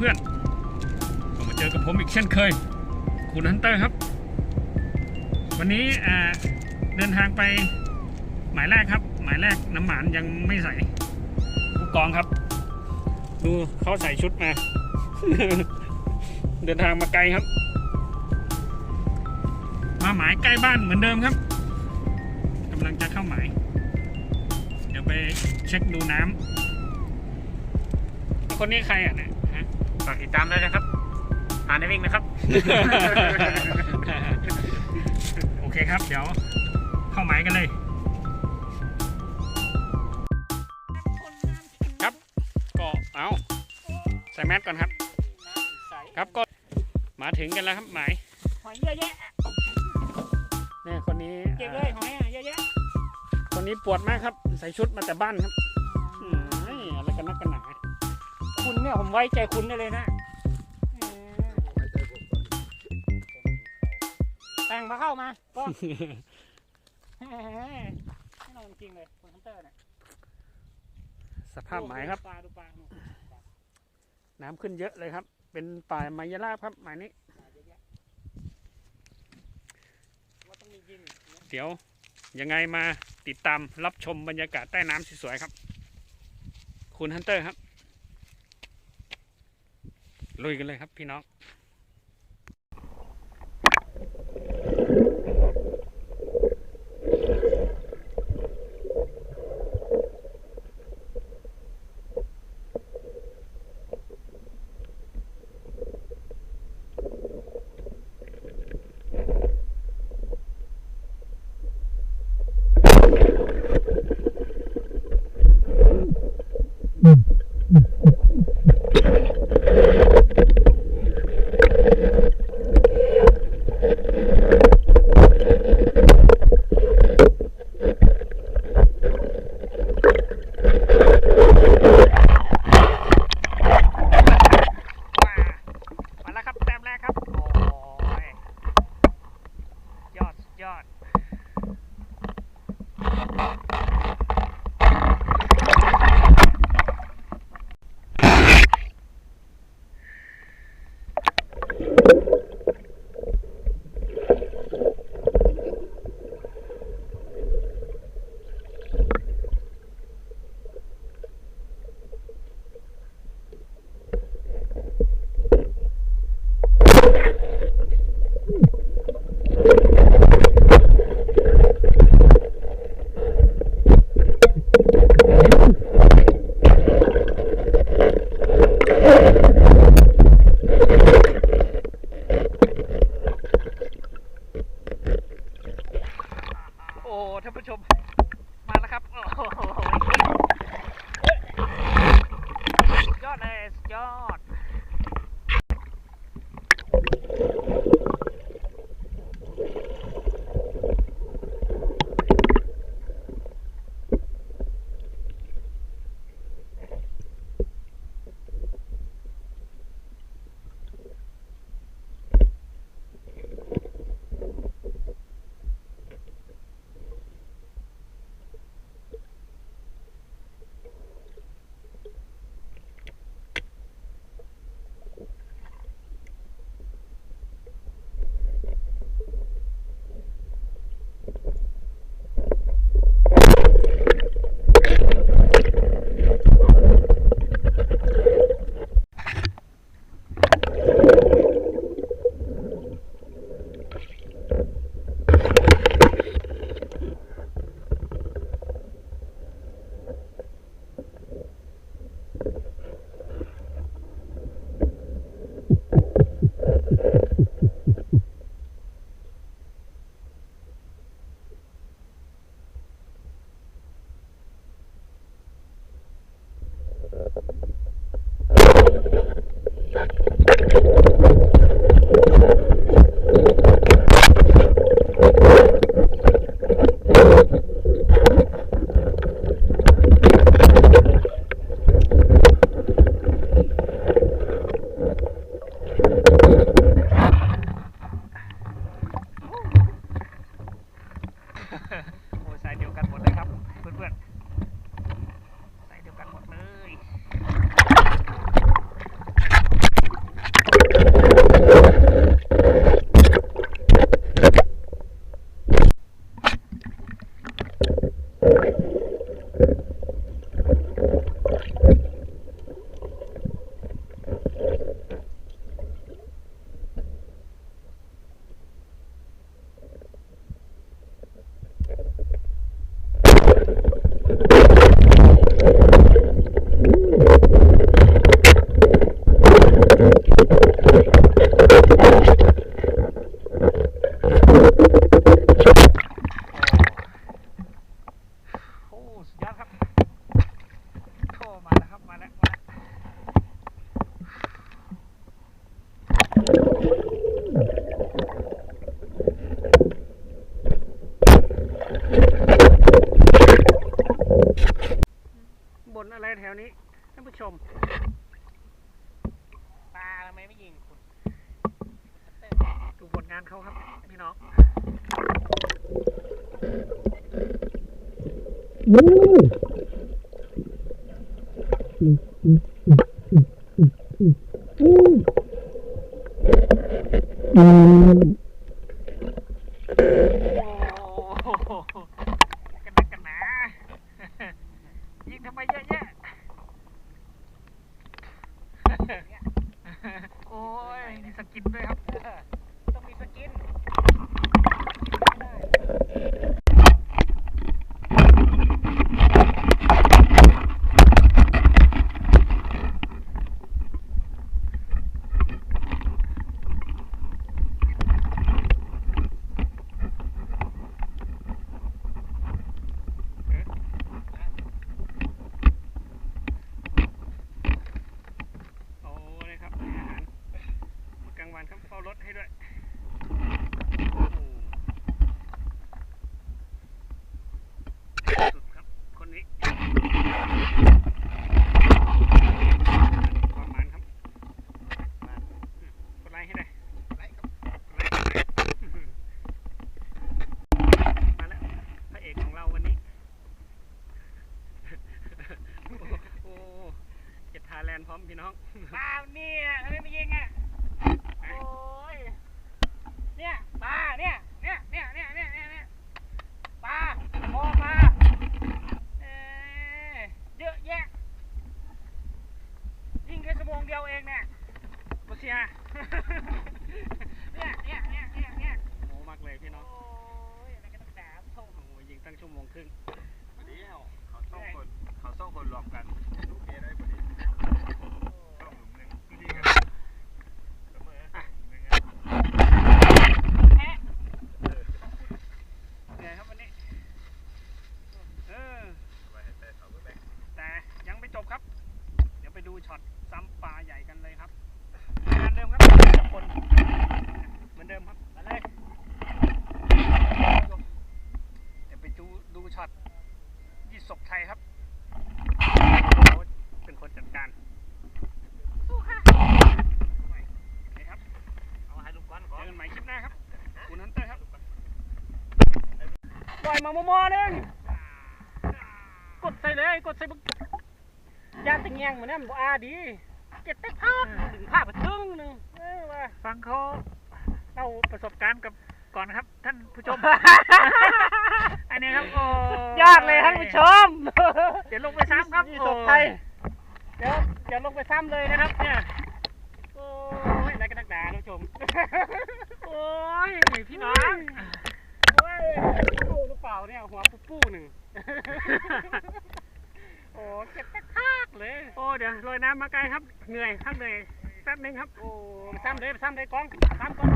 เพื่อนๆก็มาเจอกับผมอีกเช่นเคย คุณฮันเตอร์ครับ วันนี้เดินทางไปหมายแรกครับ หมายแรกน้ำหมานยังไม่ใส่ผู้กองครับ ดูเขาใส่ชุดมา เดินทางมาไกลครับ มาหมายใกล้บ้านเหมือนเดิมครับกำลังจะเข้าหมาย เดี๋ยวไปเช็คดูน้ำคนนี้ใครอะเนี่ยากติดตามด้วยนะครับอ่านได้วิ่งนะครับ โอเคครับ เดี๋ยวเข้าหมายกันเลย ครับ ก็เอาใส่แมสก่อนครับ ครับก็มาถึงกันแล้วครับหมายหอยเยอะแยะนี่คนนี้เก็บเลยหอยอะเยอะแยะคนนี้ปวดมากครับ ใส่ชุดมาแต่บ้านครับอืมเฮ้ยอะไรกันนักกันหนาคุณ เนี่ยผมไว้ใจคุณได้เลยนะแต่งมาเข้ามาก็ไม่นอนจริงเลยคุณฮันเตอร์เนี่ยสภาพหมายครับ ปลาดูปลาน้ำขึ้นเยอะเลยครับ เป็นป่ามายาลาบครับหมายนี้ เดี๋ยวยังไงมาติดตามรับชมบรรยากาศใต้น้ำสวยๆครับ คุณฮันเตอร์ครับ ลุยกันเลยครับพี่น้องู้ชมปลาทำไมไม่ยิงคุณดูผลงานเขาครับ พี่น้องอืม มาบ่มอนึงกดใส่เลยกดใส่บึกยานตงแงงเหมือนนั่นบ่อาดีเก็บเต็มภาพดึงภาพไปครึ่งหนึงเออว่าฟังเขาเล่าประสบการณ์กับก่อนครับ ท่านผู้ชม อันนี้ครับโอ้ยากเลยท่านผู้ชมเดี๋ยวลงไปซ้ำครับนี่ตกไยเดี๋ยวเดี๋ยวลงไปซ้ำเลยนะครับเนี่ยโอ้ยอะไรกันนักหนาท่านผู้ชมโอ้ยพี่น้องโอ้ย เปล่าเนี่ยหัวปูปูหนึ่ง โอ้เจ็บแท้ๆเลย โอ้เดี๋ยวลอยน้ำมาไกลครับ เหนื่อยครับเหนื่อยแป๊บนึงครับ โอ้ซ้ำเลยซ้ำเลยกองซ้ำกอง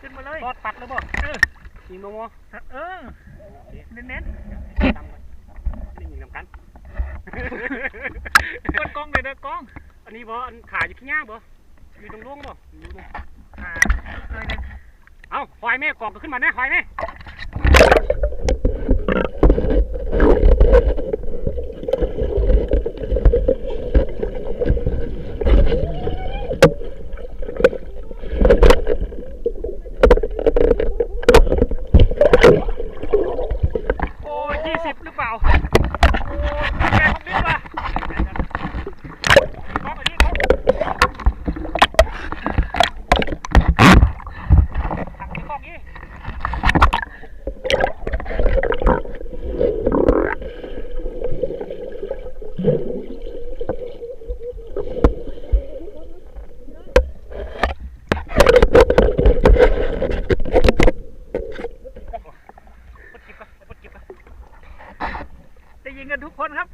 ขึ้นมาเลยทอดปัดแล้วบ่เออยิงโมโมเออเน้นตำกันนี่ยิงนำกันๆเปิดกล้องเลยเด้อกล้อง อันนี้บ่อันขาอยู่ขี้ย่างบ่อยู่ตรงล่วงบ่อยู่ตรงอ่าหน่อยหนึงเอ้าหอยแม่กอกก็ขึ้นมาแน่หอยแม่โอ้ยยี่สิบหรือเปล่า โอ้ยแกผมดิ้นว่ะกอกอันนี้กอกหักที่กอกนี้ ปดกิบก่อนปดกิบก่อน ได้ยินกันทุกคนครับ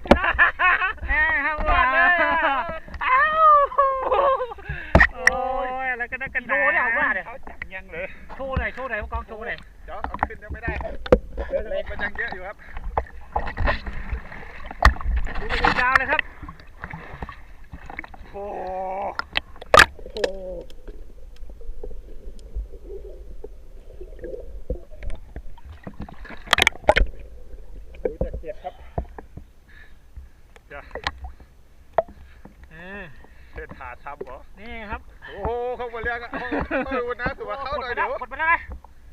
แหมครับ ยอดเลยอะอ้าว โอ้ยอะไรกันนักกันห โชว์เนี่ยเอาว่าเนี่ย เขาจับยังเลย โชว์หน่อยโชว์หน่อยผู้กองโชว์หน่อย เดี๋ ยวเอาขึ้นยังไม่ได้ลมมันยังเยอะอยู่ครับดูไปยาวๆเลยครับ โอ้ดูจะเจ็บครับจะเออเดินหาทำเหรอ นี่ครับ โอ้โห เข้ามาเรียกอะต้องดูนะถือว่าเข้าหน่อยเดี๋ยวปดมาแล้วนะ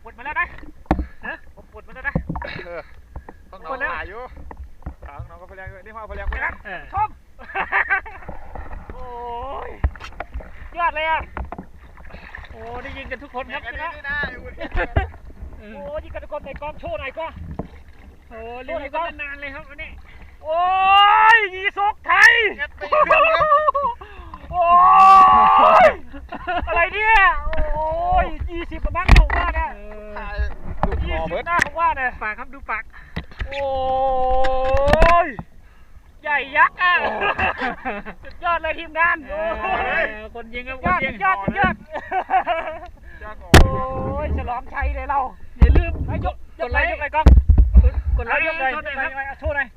ปดมาแล้วนะฮะผมปดมาแล้วนะ เออต้องน้องหาอยู่ถามน้องก็พยายามอยู่นี่มาพยายามไปนะเออชมโอ้ยยอดเลยอะโอ้ได้ยินกันทุกคนคครัรับบนี่นะอยู่นี่เอโอ้อยยิงกระกอนในกองโชว์หน่อยก็โอ้เล่นกันนานเลยครับวันนี้โอ้ยยีสกไทย งัดไปอีกแล้วครับ โอ้ยอะไรเนี่ยโอ้ยยี่สิบประมาณถูกมากนะ เออ ถ่ายดูด ยี่ คอ สิ เบิร์ บ ด หน้าผมว่าเนี่ย ปากครับดูปาก โอ้ย ใหญ่ยักษ์อะ สุดยอดเลยทีมงาน เอ โอ้ย อคนยิงครับค ย น อด ยิง ยอดยอด จ้างออก โอ้ยฉลองชัยเลยเรา อย่าลืม ไอ้ยกย ก ก ด ไล ไล ค์ ค์ ยกไลค์กล้อง ก ดไลค์ยกเลยกดไลค์ครับโชว์หน่อย